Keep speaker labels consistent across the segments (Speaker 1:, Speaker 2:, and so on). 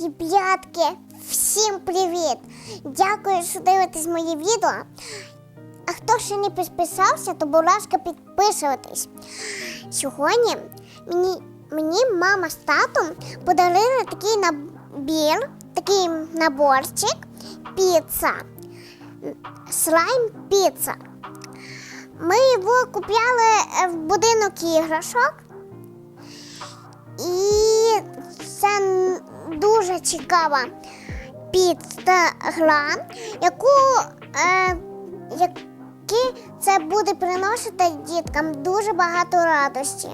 Speaker 1: Ребятки, всім привіт! Дякую, що дивитесь мої відео. А хто ще не підписався, то, будь ласка, підписуйтесь. Сьогодні мені, мені мама з татом подарили такий набір, такий наборчик піца. Слайм піца. Ми його купляли е, в будинок іграшок. І це дуже цікава піца гра, яку е, які це буде приносити діткам дуже багато радості.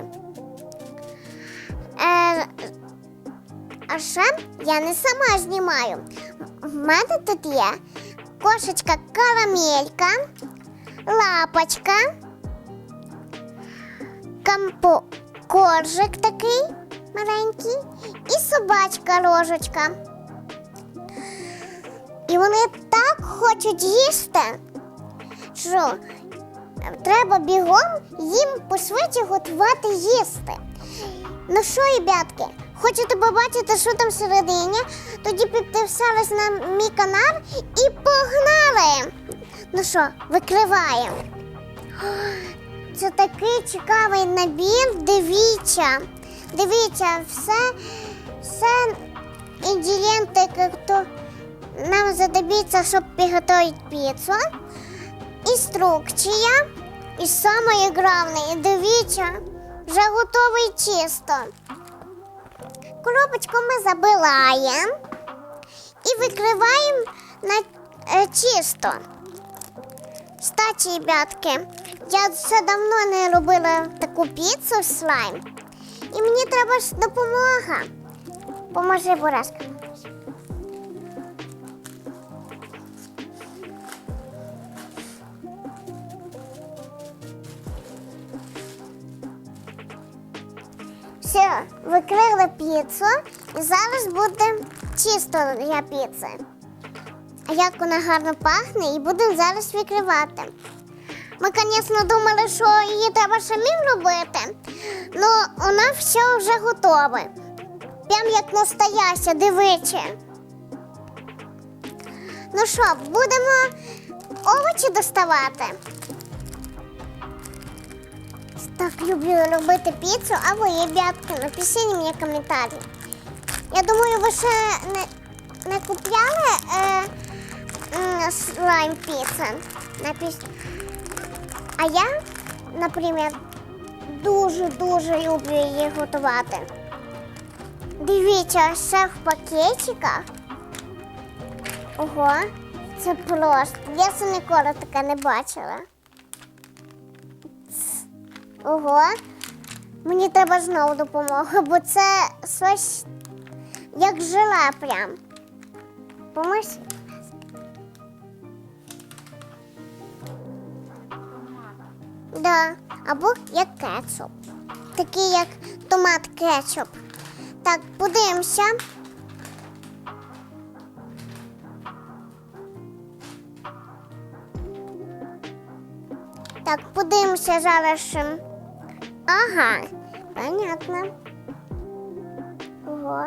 Speaker 1: Е, а ще я не сама знімаю. В мене тут є кошечка карамелька, лапочка, кампо, коржик такий маленький і собачка ложечка. І вони так хочуть їсти, що треба бігом їм пошвидше готувати їсти. Ну що, ребятки, хочете побачити, що там всередині? Тоді підписались на мій канал і погнали! Ну що, викриваємо. Це такий цікавий набір. Дивіться. Дивіться, все, все інгредієнти, які нам знадобиться, щоб приготувати піцу. Інструкція. І саме головне, дивіться, вже готове тісто. Коробочку ми забиваємо і викриваємо на е, тісто. Кстати, ребятки, я все давно не робила таку піцу слайм. І мені треба ж допомога. Поможи, будь ласка. Все, викрили піцу і зараз буде чисто для піци. Як вона гарно пахне і будемо зараз викривати. Ми, звісно, думали, що її треба самим робити, але вона все вже готове. Прям як настояща, дивіться. Ну що, будемо овочі доставати. Так люблю робити піцу, а ви, ребятки, напишіть мені коментарі. Я думаю, ви ще не, не купляли е, м, слайм піца. Напиш... А я, наприклад, дуже-дуже люблю її готувати. Дивіться, все в пакетиках. Ого, це просто. Я це ніколи таке не бачила. Ого. Мені треба знову допомога, бо це щось як жила прям. Поможи. Або як кетчуп. Такий як томат кетчуп. Так, подивимося. Так, подивимося зараз. Ага, понятно. Ого.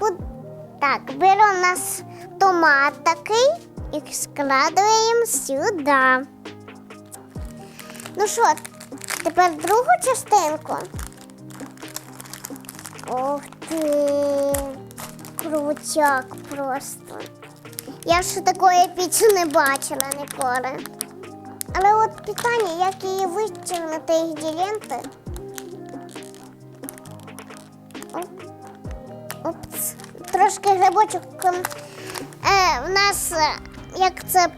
Speaker 1: Пу- Так, беремо у нас томат такий і складуємо сюди. Ну що, тепер другу частинку. Ух ти, крутяк просто. Я ще такої піци не бачила ніколи. Але от питання, як її витягнути інгредієнти. Оп. Опц. Трошки грибочок. ем, Е, в нас, е, як це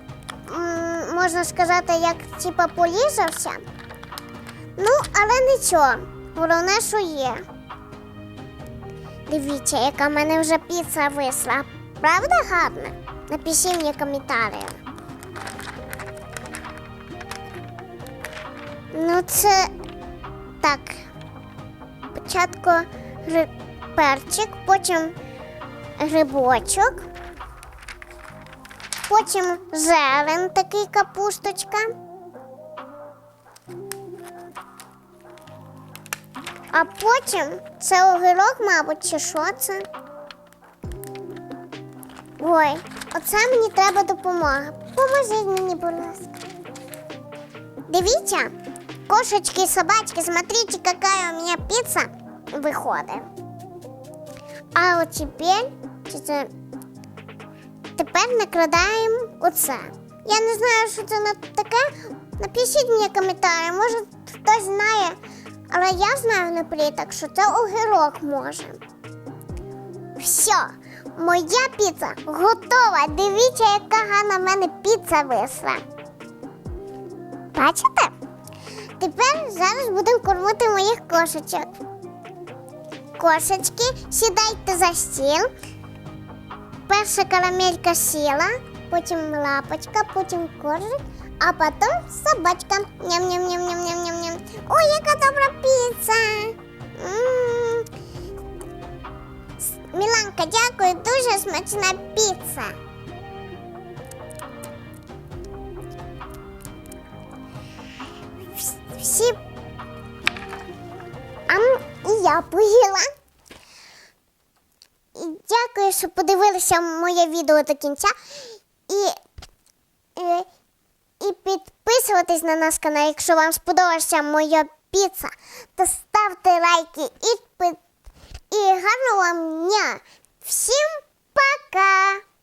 Speaker 1: можна сказати, як типа полізався. Ну, але нічого. Головне, що є. Дивіться, яка в мене вже піца висла. Правда гарна? Напишіть мені коментарі. Ну, це так. Спочатку гри... перчик, потім грибочок, потім зелень такий капусточка. А потім це огірок, мабуть, чи що це? Ой, оце мені треба допомога. Поможіть мені, будь ласка. Дивіться, кошечки і собачки, смотрите, какая у меня пицца виходить. А от тепер, чи це Тепер накладаємо оце. Я не знаю, що це на таке. Напишіть мені коментарі, може хтось знає. Але я знаю наперед, що це огірок може. Все, моя піца готова. Дивіться, яка гарна в мене піца вийшла. Бачите? Тепер зараз будемо кормити моїх кошечок. Кошечки, сідайте за стіл. Перша карамелька сіла, потім лапочка, потім коржик, а потім собачка. Ням-ням-ням-ням-ням-ням. Ой, яка добра піца! М. С- Міланка, дякую, дуже смачна піца. Вс- Всі. Ам, і я поїла. Що подивилися моє відео до кінця. І, і, і підписуйтесь на наш канал, якщо вам сподобалася моя піца, то ставте лайки і, і гарного вам дня. Всім пока!